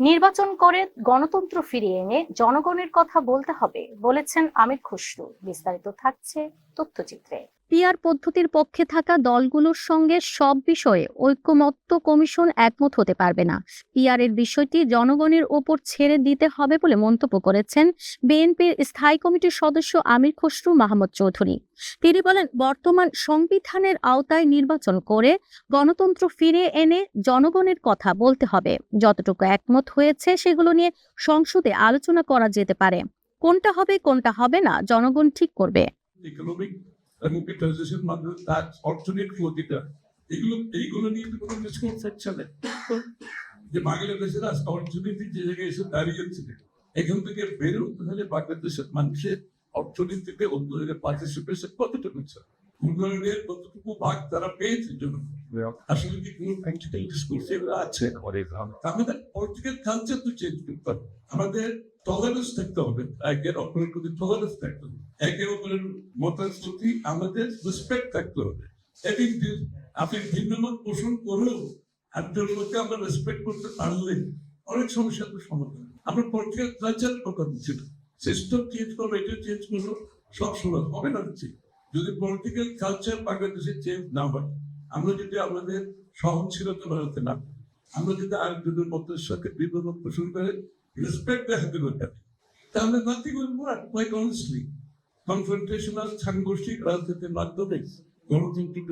নির্বাচন করে গণতন্ত্র ফিরিয়ে এনে জনগণের কথা বলতে হবে, বলেছেন আমির খুসরু। বিস্তারিত থাকছে তথ্যচিত্রে। পিআর পদ্ধতির পক্ষে থাকা দলগুলোর সঙ্গে সব বিষয়ে ঐক্যমত্য কমিশন একমত হতে পারবে না। পিআর এর বিষয়টি জনগণের ওপর ছেড়ে দিতে হবে বলে মন্তব্য করেছেন বিএনপির স্থায়ী কমিটির সদস্য আমির খসরু মাহমুদ চৌধুরী। তিনি বলেন, বর্তমান সংবিধানের আওতায় নির্বাচন করে গণতন্ত্র ফিরে এনে জনগণের কথা বলতে হবে। যতটুকু একমত হয়েছে সেগুলো নিয়ে সংসদে আলোচনা করা যেতে পারে। কোনটা হবে কোনটা হবে না, জনগণ ঠিক করবে। এবং ট্রানজিশন মাধ্যমে তার অর্থনৈতিক অধিকার এগুলো এইগুলো নিয়ে কোনো ডিসকাস হচ্ছে না। যে বাংলাদেশের আজ অর্থনীতি যে জায়গায় এসে দাঁড়িয়েছে এখান থেকে উঠতে হলে বাংলাদেশের মানুষের অর্থনীতিতে জায়গায় পার্টিসিপেশন কতটুকু উন্নয়নের কতটুকু ভাগ তারা পেয়েছে জন্য আমাদের পলিটিক্যাল কালচার তো চেঞ্জ করতে আমাদের টলারেন্স থাকতে হবে। একের অপরের প্রতি টলারেন্স থাকতে হবে। একে অপরের মতের প্রতি আমাদের রেসপেক্ট থাকতে হবে। আপনি ভিন্ন মত পোষণ করলেও একজন লোককে আমরা রেসপেক্ট করতে পারলে অনেক সমস্যার তো সমাধান আমরা পলিটিক্যাল কালচার কথা দিচ্ছি না। সিস্টেম চেঞ্জ করব এটা চেঞ্জ করব সব সময় হবে না যদি পলিটিক্যাল কালচার বাংলাদেশে চেঞ্জ না হয় আমরা যদি আমাদের সহনশীলতা বাড়াতে না আমরা যদি আরেকজনের মতের সাথে বিপদ পোষণ করে রেসপেক্ট দেখাতে পারতাম পারি, তাহলে nothing will work quite honestly সাংঘর্ষিক রাজনীতির মাধ্যমে গণতান্ত্রিক